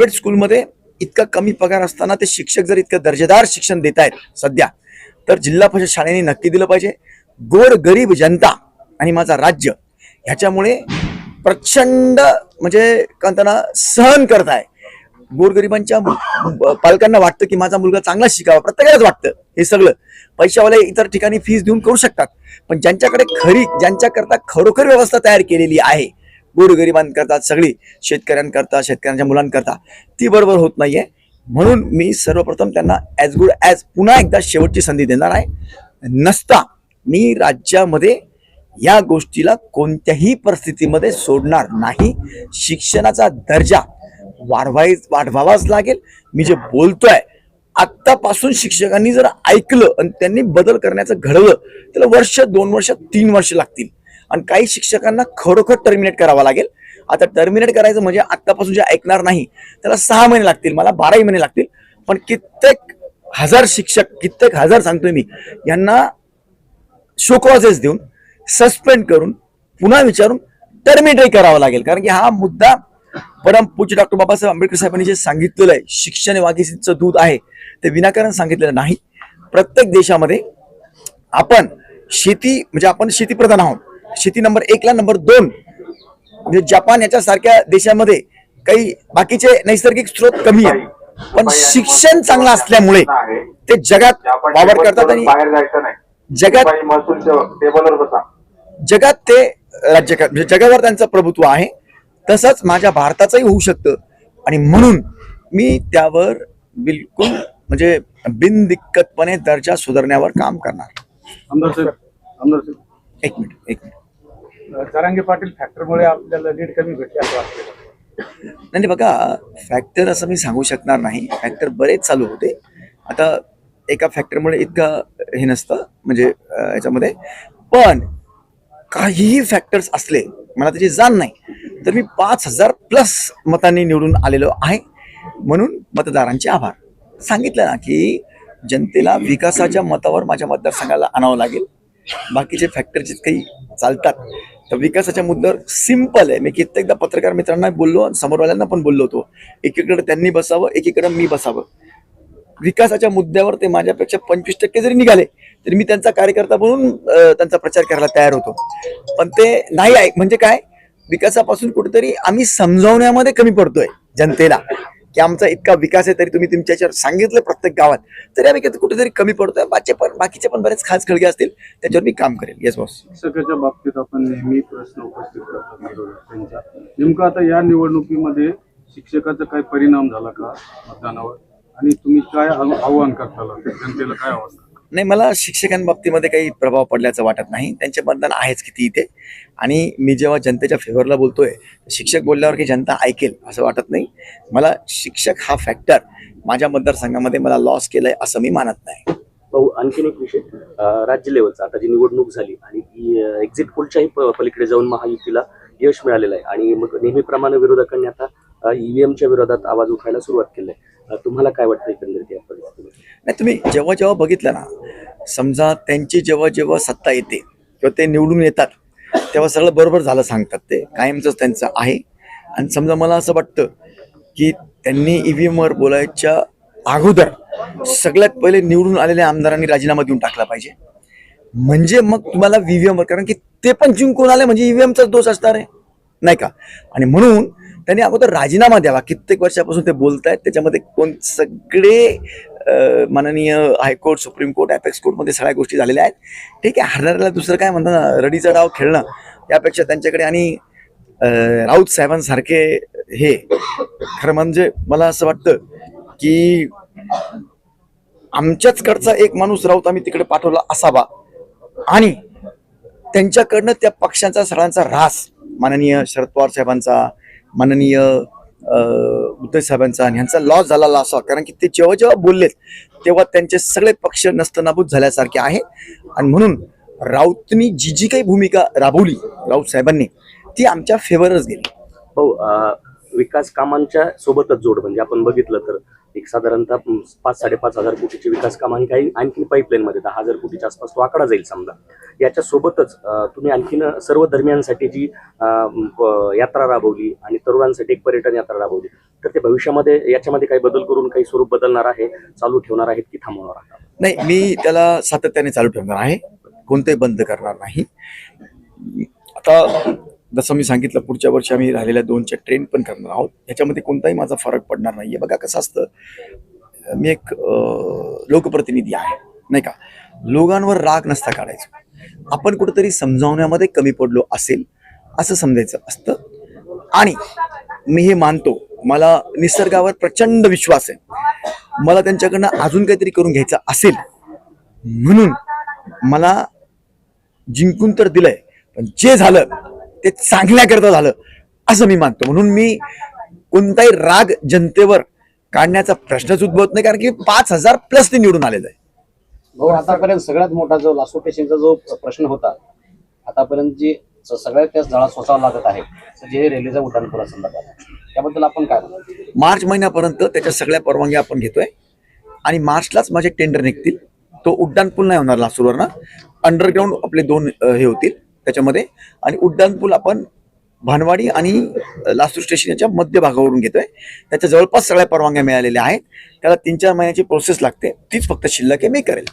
Private स्कूलमध्ये इतका कमी पगार असताना ते शिक्षक जर इतकं दर्जेदार शिक्षण देत आहेत सध्या तर जिल्हा परिषद शाळेने नक्की दिलं पाहिजे. गोर गरीब जनता आणि माझा राज्य ह्याच्यामुळे प्रचंड म्हणजे त्यांना सहन करत आहे गोरगरिबांच्या पालकांना वाटतं की माझा मुलगा चांगला शिकावा प्रत्येकालाच वाटतं हे सगळं. पैशावाले इतर ठिकाणी फीस देऊन करू शकतात. पण ज्यांच्याकडे खरी ज्यांच्याकरता खरोखर व्यवस्था तयार केलेली आहे गोरगरिबांकरता सगळी शेतकऱ्यांकरता शेतकऱ्यांच्या मुलांकरता ती बरोबर होत नाहीये. म्हणून मी सर्वप्रथम त्यांना ॲज गुड ॲज पुन्हा एकदा शेवटची संधी देणार आहे. नसता मी राज्यामध्ये या गोष्टीला कोणत्याही परिस्थितीमध्ये सोडणार नाही. शिक्षणाचा दर्जा वाढवाय वाढवावाच लागेल. मी जे बोलतोय आत्तापासून शिक्षकांनी जर ऐकलं आणि त्यांनी बदल करण्याचं घडवलं त्याला वर्ष दोन वर्ष तीन वर्ष लागतील. आणि काही शिक्षकांना खरोखर टर्मिनेट करावं लागेल. आता टर्मिनेट करायचं म्हणजे आत्तापासून जे ऐकणार नाही त्याला सहा महिने लागतील मला बाराही महिने लागतील. पण कित्येक हजार शिक्षक कित्येक हजार सांगतोय मी यांना शोकवाजेस देऊन सस्पेंड करून पुन्हा विचारून टर्मिनेटही करावा लागेल. कारण की हा मुद्दा परम पूज्य डॉक्टर बाबासाहेब आंबेडकर साहेबांनी जे सांगितलेलं आहे शिक्षण वाघिसीचं दूध आहे ते विनाकारण सांगितलेलं नाही. प्रत्येक देशामध्ये आपण शेती म्हणजे आपण शेतीप्रधान आहोत. शेती नंबर एकला नंबर दोन. म्हणजे जपान याच्यासारख्या देशामध्ये काही बाकीचे नैसर्गिक स्रोत कमी आहेत. पण शिक्षण चांगलं असल्यामुळे ते जगात वावर करतात आणि जगात बाई महसूल टेबलवर बसा. जगात ते राज्य म्हणजे जगावर त्यांचं प्रभुत्व आहे. तसंच माझ्या भारताचंही होऊ शकतं. आणि म्हणून मी त्यावर बिलकुल म्हणजे बिनदिक्कतपणे दर्जा सुधारण्यावर काम करणार. आमदार साहेब आमदार साहेब. एक मिनिट एक मिनिट. जरांगे पाटील फॅक्टरमुळे आपल्याला लीड कमी भेटली असं वाटतं नाही नाही बघा फॅक्टर असं मी सांगू शकणार नाही. फॅक्टर बरेच चालू होते. आता एका फॅक्टरमुळे इतकं हे नसतं म्हणजे याच्यामध्ये पण काहीही फॅक्टर्स असले मला त्याची जाण नाही. तर मी पाच हजार प्लस मतांनी निवडून आलेलो आहे. म्हणून मतदारांचे आभार. सांगितलं ना की जनतेला विकासाच्या मतावर माझ्या मतदारसंघाला आणावं लागेल. बाकीचे फॅक्टर जितके काही चालतात तर विकासाच्या मुद्द्यावर सिंपल आहे. मी कित्येकदा पत्रकार मित्रांना बोललो आणि समोरवाल्यांना पण बोललो होतो. एकीकडे त्यांनी बसावं एकीकडे मी बसावं. विकासाच्या मुद्द्यावर ते माझ्यापेक्षा पंचवीस टक्के जरी निघाले तरी मी त्यांचा कार्यकर्ता म्हणून त्यांचा प्रचार करायला तयार होतो. पण ते नाही आहे. म्हणजे काय? विकासापासून कुठेतरी आम्ही समजावण्यामध्ये कमी पडतोय जनतेला. की आमचा इतका विकास आहे तरी तुम्ही तुमच्या याच्यावर सांगितलं प्रत्येक गावात. तरी आम्ही कुठेतरी कमी पडतोय. बाकीचे पण बाकीचे पण बरेच खास खळगे असतील त्याच्यावर मी काम करेल. येस बॉस शिक्षकाच्या बाबतीत आपण नेहमी प्रश्न उपस्थित करतो नेमकं आता या निवडणुकीमध्ये शिक्षकाचा काय परिणाम झाला का मतदानावर? आणि तुम्ही काय आव्हान करताला? जनतेला काय आव्हान नाही मला शिक्षकांबाबतीमध्ये काही प्रभाव पडल्याचं वाटत नाही. त्यांचे मतदान आहेच किती इथे. आणि मी जेव्हा जनतेच्या फेवरला बोलतोय शिक्षक बोलल्यावर की जनता ऐकेल असं वाटत नाही. मला शिक्षक हा फॅक्टर माझ्या मतदारसंघामध्ये मला लॉस केलाय असं मी मानत नाही. भाऊ आणखीन एक विषय. राज्य लेवलचा आता जी निवडणूक झाली आणि एक्झिट पोलच्याही पलीकडे जाऊन महायुतीला यश मिळालेलं आहे. आणि मग नेहमीप्रमाणे विरोधकांनी आता ईव्हीएमच्या विरोधात आवाज उठायला सुरुवात केली आहे तुम्हाला काय वाटतं एकंदरीत या परिस्थितीमध्ये? नाही तुम्ही जेव्हा जेव्हा बघितलं ना समजा त्यांची जेव्हा जेव्हा सत्ता येते किंवा ते निवडून येतात तेव्हा सगळं बरोबर झालं सांगतात ते. कायमचंच त्यांचं आहे. आणि समजा मला असं वाटतं की त्यांनी ईव्हीएमवर बोलायच्या अगोदर सगळ्यात पहिले निवडून आलेल्या आमदारांनी राजीनामा देऊन टाकला पाहिजे. म्हणजे मग तुम्हाला व्हीव्हीएमवर कारण की ते पण जिंकून आले म्हणजे ईव्हीएमचाच दोष असणार आहे. नाही का? आणि म्हणून त्यांनी अगोदर राजीनामा द्यावा. कित्येक वर्षापासून ते बोलत आहेत त्याच्यामध्ये कोण सगळे माननीय high court supreme court apex कोर्टमध्ये सगळ्या गोष्टी झालेल्या आहेत. ठीक आहे हरणाऱ्याला दुसरं काय म्हणतात ना रडीचा डाव खेळणं यापेक्षा त्यांच्याकडे आणि राऊत साहेबांसारखे हे खरं म्हणजे मला असं वाटतं की आमच्याचकडचा एक माणूस राऊत आम्ही तिकडे पाठवला असावा. आणि त्यांच्याकडनं त्या पक्षांचा सगळ्यांचा ऱ्हास माननीय शरद पवार साहेबांचा माननीय उद्धव साहेबांचा आणि ह्यांचा लॉस झालेला असावा कारण की ते जेव्हा जेव्हा बोललेत तेव्हा त्यांचे सगळे पक्ष नस्तनाबूत झाल्यासारखे आहे. आणि म्हणून राऊतनी जी जी काही भूमिका राबवली राऊत साहेबांनी ती आमच्या फेवरच गेली. हो विकास कामांच्या सोबतच जोड म्हणजे आपण बघितलं तर एक साधारणतः पाच साडेपाच हजार कोटीची विकास काम काही आणखी पाईपलाईन मध्ये दहा हजार कोटीच्या आसपास तो आकडा जाईल समजा. याच्या सोबतच तुम्ही आणखीन सर्व धर्मियांसाठी जी यात्रा राबवली आणि तरुणांसाठी एक पर्यटन यात्रा राबवली तर ते भविष्यामध्ये याच्यामध्ये काही बदल करून काही स्वरूप बदलणार आहे चालू ठेवणार आहेत की थांबवणार आहे नाही मी त्याला सातत्याने चालू ठेवणार आहे. कोणते बंद करणार नाही. आता जसं मी सांगितलं पुढच्या वर्षी आम्ही राहिलेल्या दोनच्या ट्रेन पण करणार आहोत. याच्यामध्ये कोणताही माझा फरक पडणार नाही आहे बघा कसं असतं मी एक लोकप्रतिनिधी आहे नाही का? लोकांवर राग नसता काढायचा. आपण कुठंतरी समजावण्यामध्ये कमी पडलो असेल असं समजायचं असतं. आणि मी हे मानतो मला निसर्गावर प्रचंड विश्वास आहे. मला त्यांच्याकडनं अजून काहीतरी करून घ्यायचं असेल म्हणून मला जिंकून तर दिलंय पण जे झालं ते चांगल्याकरता झालं असं मी मानतो. म्हणून मी कोणताही राग जनतेवर काढण्याचा प्रश्नच उद्भवत नाही कारण की पाच हजार प्लस ते निवडून आलेलं आहे. भाऊ आतापर्यंत सगळ्यात मोठा जो लासो पेशंटचा जो प्रश्न होता आतापर्यंत जी सगळ्यात जास्त झळा सोसावा लागत आहे जे रेल्वेचा उड्डाणपुरा संदर्भात त्याबद्दल आपण काय मार्च महिन्यापर्यंत त्याच्या सगळ्या परवानग्या आपण घेतोय आणि मार्चलाच माझे टेंडर निघतील. तो उड्डाणपूल नाही होणार लासूरवरनं. अंडरग्राऊंड आपले दोन हे होतील. त्याच्यामध्ये. आणि उड्डाणपूल आपण भानवाडी आणि लासूर स्टेशन याच्या मध्यभागावरून घेतोय. त्याच्या जवळपास सगळ्या परवानग्या मिळालेल्या आहेत. त्याला तीन चार महिन्याची प्रोसेस लागते. तीच फक्त शिल्लक आहे मी करेल.